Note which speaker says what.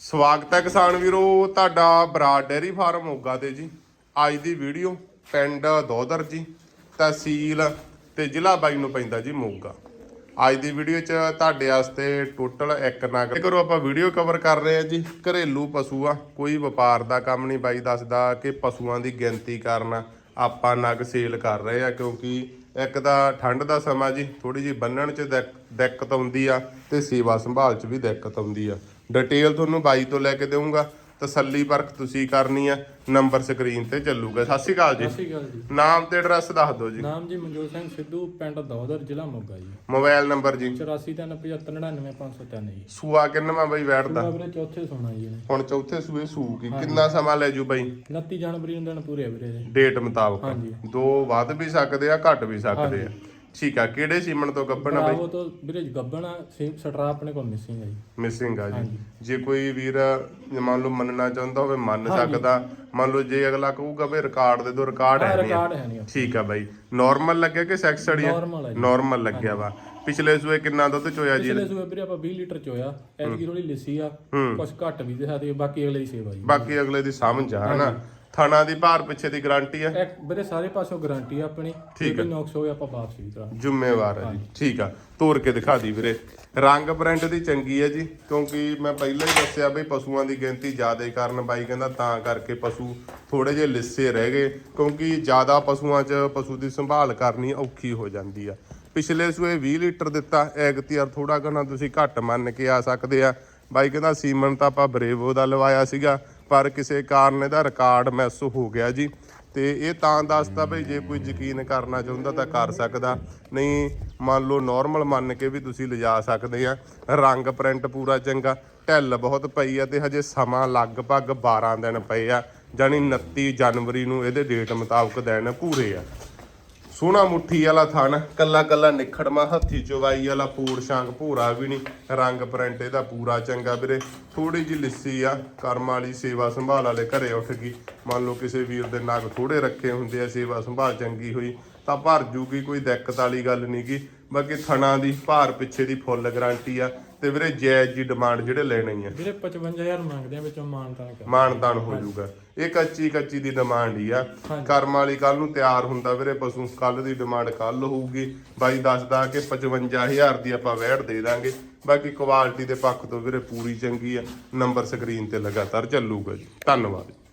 Speaker 1: ਸਵਾਗਤ ਹੈ ਕਿਸਾਨ ਵੀਰੋ, ਤੁਹਾਡਾ ਬਰਾੜ ਡੇਅਰੀ ਫਾਰਮ ਮੋਗਾ ਤੇ ਜੀ। ਅੱਜ ਦੀ ਵੀਡੀਓ ਪਿੰਡ ਦੋਦਰ ਜੀ, ਤਹਿਸੀਲ ਤੇ ਜ਼ਿਲ੍ਹਾ ਬਾਈ ਨੂੰ ਪੈਂਦਾ ਜੀ ਮੋਗਾ। ਅੱਜ ਦੀ ਵੀਡੀਓ 'ਚ ਤੁਹਾਡੇ ਵਾਸਤੇ ਟੋਟਲ ਇੱਕ ਨਗ ਕਰੋ ਆਪਾਂ ਵੀਡੀਓ ਕਵਰ ਕਰ ਰਹੇ ਹਾਂ ਜੀ, ਘਰੇਲੂ ਪਸ਼ੂ ਆ ਕੋਈ ਵਪਾਰ ਦਾ ਕੰਮ ਨਹੀਂ ਬਾਈ ਦੱਸਦਾ ਕਿ ਪਸ਼ੂਆਂ ਦੀ ਗਿਣਤੀ ਕਰਨਾ ਆਪਾਂ ਨਗ ਸੇਲ ਕਰ ਰਹੇ ਆ ਕਿਉਂਕਿ ਇੱਕ ਤਾਂ ਠੰਡ ਦਾ ਸਮਾਂ ਜੀ ਥੋੜੀ ਜੀ ਬੰਨਣ 'ਚ ਦਿੱਕ- ਦਿੱਕਤ ਆਉਂਦੀ ਆ ਤੇ ਸੇਵਾ ਸੰਭਾਲ 'ਚ ਵੀ ਦਿੱਕਤ ਆਉਂਦੀ ਆ। ਡਿਟੇਲ ਤੁਹਾਨੂੰ ਬਾਈ ਤੋਂ ਲੈ ਕੇ ਦੇਵਾਂਗਾ ਤਸੱਲੀ ਪਰਖ ਤੁਸੀਂ ਕਰਨੀ ਆ। ਨੰਬਰ ਸਕਰੀਨ ਤੇ ਚੱਲੂਗਾ। ਸਤਿ ਸ਼੍ਰੀ ਅਕਾਲ ਜੀ।
Speaker 2: ਸਤਿ ਸ਼੍ਰੀ ਅਕਾਲ ਜੀ।
Speaker 1: ਨਾਮ ਤੇ ਐਡਰੈਸ ਦੱਸ ਦਿਓ ਜੀ।
Speaker 2: ਨਾਮ ਜੀ ਮਨਜੋਤ ਸਿੰਘ ਸਿੱਧੂ ਪਿੰਡ ਦੌਦਰ ਜ਼ਿਲ੍ਹਾ ਮੋਗਾ ਜੀ।
Speaker 1: ਮੋਬਾਈਲ ਨੰਬਰ ਜੀ।
Speaker 2: 8437599503 ਜੀ।
Speaker 1: ਸੂਆ ਕਿੰਨਵਾ ਬਾਈ
Speaker 2: ਪੂਰਾ ਵੀਰੇ ਚੌਥੇ ਸੋਣਾ ਜੀ ਇਹਨੇ।
Speaker 1: ਹੁਣ ਚੌਥੇ ਸੂਏ ਸੂ ਕੀ? ਕਿੰਨਾ ਸਮਾਂ ਲੈ ਜੂ ਬਾਈ?
Speaker 2: 29 ਜਨਵਰੀ ਨੂੰ ਦਿਨ ਪੂਰੇ ਆ ਵੀਰੇ
Speaker 1: ਡੇਟ ਮੁਤਾਬਕ।
Speaker 2: ਹਾਂਜੀ।
Speaker 1: ਦੋ ਵੱਧ ਵੀ ਸਕਦੇ ਆ ਘੱਟ ਵੀ ਸਕਦੇ ਆ। ਠੀਕ ਆ ਕਿਹੜੇ ਸੀਮਨ ਤੋਂ ਗੱਬਣਾ ਬਾਈ
Speaker 2: ਬਰਾਵੋ ਤੋਂ ਵੀਰੇ ਗੱਬਣਾ ਸਟਰਾ ਆਪਣੇ ਕੋਲ ਮਿਸਿੰਗ ਹੈ ਜੀ।
Speaker 1: ਮਿਸਿੰਗ ਆ ਜੀ। ਜੇ ਕੋਈ ਵੀਰ ਮੰਨ ਲਓ ਮੰਨਣਾ ਚਾਹੁੰਦਾ ਹੋਵੇ ਮੰਨ ਸਕਦਾ। ਮੰਨ ਲਓ ਜੇ ਅਗਲਾ ਕਹੂਗਾ ਵੀ ਰਿਕਾਰਡ ਦੇ ਦੋ ਰਿਕਾਰਡ ਹੈ ਨਹੀਂ।
Speaker 2: ਰਿਕਾਰਡ ਹੈ ਨਹੀਂ।
Speaker 1: ਠੀਕ ਆ ਬਾਈ। ਨਾਰਮਲ ਲੱਗਿਆ ਕਿ ਸੈਕਸ ਅੜੀ
Speaker 2: ਨਾਰਮਲ ਹੈ
Speaker 1: ਨਾਰਮਲ ਲੱਗਿਆ ਵਾ। ਪਿਛਲੇ ਸੂਏ ਕਿੰਨਾ ਦੁੱਧ ਚੋਇਆ ਜੀ?
Speaker 2: ਪਿਛਲੇ ਸੂਏ ਵੀਰੇ ਆਪਾਂ 20 ਲੀਟਰ ਚੋਇਆ। ਐਤਕੀ ਥੋੜੀ ਲਿੱਸੀ ਆ। ਕੁਝ ਘੱਟ ਵੀ ਦੇ ਸਕਦੇ ਬਾਕੀ ਅਗਲੇ ਦੀ ਸੇਵਾ ਜੀ।
Speaker 1: ਬਾਕੀ ਅਗਲੇ ਦੀ ਸਮਝ ਆ ਹਨਾ? ਥਣਾ ਦੀ ਭਾਰ ਪਿੱਛੇ ਦੀ ਗਾਰੰਟੀ ਆ
Speaker 2: ਇੱਕ ਵੀਰੇ ਸਾਰੇ ਪਾਸੋਂ ਗਾਰੰਟੀ ਆ ਆਪਣੀ।
Speaker 1: ਠੀਕ
Speaker 2: ਕੋਈ ਨੌਕਸ ਹੋਵੇ ਆਪਾਂ ਵਾਪਸ ਵੀ ਕਰਾ
Speaker 1: ਜ਼ਿੰਮੇਵਾਰ ਹੈ ਜੀ। ਠੀਕ ਆ। ਤੋੜ ਕੇ ਦਿਖਾ ਦੀ ਵੀਰੇ। ਰੰਗ ਪ੍ਰਿੰਟ ਦੀ ਚੰਗੀ ਹੈ ਜੀ ਕਿਉਂਕਿ ਮੈਂ ਪਹਿਲਾਂ ਹੀ ਦੱਸਿਆ ਬਈ ਪਸ਼ੂਆਂ ਦੀ ਗਿਣਤੀ ਜ਼ਿਆਦਾ ਕਾਰਨ ਬਾਈ ਕਹਿੰਦਾ ਤਾਂ ਕਰਕੇ ਪਸ਼ੂ ਥੋੜੇ ਜਿਹੇ ਲਿੱਸੇ ਰਹਿ ਗਏ ਕਿਉਂਕਿ ਜ਼ਿਆਦਾ ਪਸ਼ੂਆਂ 'ਚ ਪਸ਼ੂ ਦੀ ਸੰਭਾਲ ਕਰਨੀ ਔਖੀ ਹੋ ਜਾਂਦੀ ਆ। ਪਿਛਲੇ ਸੂਏ 20 ਲੀਟਰ ਦਿੱਤਾ ਐਗਤੀਆਰ ਥੋੜਾ ਘਣਾ ਤੁਸੀਂ ਘੱਟ ਮੰਨ ਕੇ ਆ ਸਕਦੇ ਆ। ਬਾਈ ਕਹਿੰਦਾ ਸੀਮਨ ਤਾਂ ਆਪਾਂ ਬਰੇਵੋ ਦਾ ਲਵਾਇਆ ਸੀਗਾ। ਪਰ ਕਿਸੇ ਕਾਰਨ ਇਹਦਾ ਰਿਕਾਰਡ ਮਿਸ ਹੋ ਗਿਆ ਜੀ। ਤੇ ਇਹ ਤਾਂ ਦੱਸਦਾ ਬਈ ਜੇ ਕੋਈ ਯਕੀਨ ਕਰਨਾ ਚਾਹੁੰਦਾ ਤਾਂ ਕਰ ਸਕਦਾ। ਨਹੀਂ, ਮੰਨ ਲਓ ਨਾਰਮਲ ਮੰਨ ਕੇ ਵੀ ਤੁਸੀਂ ਲਿਜਾ ਸਕਦੇ ਆ। ਰੰਗ ਪ੍ਰਿੰਟ ਪੂਰਾ ਚੰਗਾ, ਢਿੱਲ ਬਹੁਤ ਪਈ ਆ ਤੇ ਹਜੇ ਸਮਾਂ ਲਗਭਗ 12 ਦਿਨ ਪਏ ਆ। ਜਾਨੀ 29 ਜਨਵਰੀ ਨੂੰ ਇਹਦੇ ਡੇਟ ਮੁਤਾਬਕ ਦਿਨ ਪੂਰੇ ਆ। ਸੋਹਣਾ ਮੁੱਠੀ ਵਾਲਾ ਥਣ ਕੱਲਾ ਕੱਲਾ ਨਿਖੜਮਾ ਹੱਥੀ ਚਵਾਈ ਵਾਲਾ ਪੂਰ ਸ਼ਾਂਗ ਭੂਰਾ ਵੀ ਨਹੀਂ। ਰੰਗ ਪ੍ਰਿੰਟ ਇਹਦਾ ਪੂਰਾ ਚੰਗਾ ਵੀਰੇ। ਥੋੜੀ ਜਿਹੀ ਲਿੱਸੀ ਆ ਕਰਮ ਵਾਲੀ ਸੇਵਾ ਸੰਭਾਲ ਵਾਲੇ ਘਰੇ ਉੱਠ ਗਈ। ਮੰਨ ਲਓ ਕਿਸੇ ਵੀਰ ਦੇ ਨਗ ਥੋੜੇ ਰੱਖੇ ਹੁੰਦੇ ਆ ਸੇਵਾ ਸੰਭਾਲ ਚੰਗੀ ਹੋਈ ਤਾਂ ਭਰ ਜੂਗੀ ਕੋਈ ਦਿੱਕਤ ਵਾਲੀ ਗੱਲ ਨਹੀਂਗੀ ਬਾਕੀ ਥਣਾ ਦੀ ਭਾਰ ਪਿੱਛੇ ਦੀ ਫੁੱਲ ਗਾਰੰਟੀ ਆ। ਤੇ ਵੀਰੇ ਜਾਇਜ਼ ਜੀ ਡਿਮਾਂਡ ਜਿਹੜੇ ਲੈਣੇ ਆ।
Speaker 2: ਵੀਰੇ 55000 ਮੰਗਦੇ ਆ ਵਿੱਚੋਂ ਮਾਨਤਾ ਕਰ।
Speaker 1: ਮਾਨਤਾਨ ਹੋ ਜਾਊਗਾ ਇਹ ਕੱਚੀ ਕੱਚੀ ਦੀ ਡਿਮਾਂਡ ਹੀ ਆ। ਕਰਮ ਵਾਲੀ ਕੱਲ ਨੂੰ ਤਿਆਰ ਹੁੰਦਾ ਵੀਰੇ ਪਸ਼ੂ ਕੱਲ ਦੀ ਡਿਮਾਂਡ ਕੱਲ ਹੋਊਗੀ। ਬਾਈ ਦੱਸਦਾ ਕਿ 55000 ਦੀ ਆਪਾਂ ਵੈੜ ਦੇ ਦਾਂਗੇ। ਬਾਕੀ ਕੁਆਲਿਟੀ ਦੇ ਪੱਖ ਤੋਂ ਵੀਰੇ ਪੂਰੀ ਚੰਗੀ ਆ। ਨੰਬਰ ਸਕਰੀਨ ਤੇ ਲਗਾਤਾਰ ਚੱਲੂਗਾ ਜੀ। ਧੰਨਵਾਦ।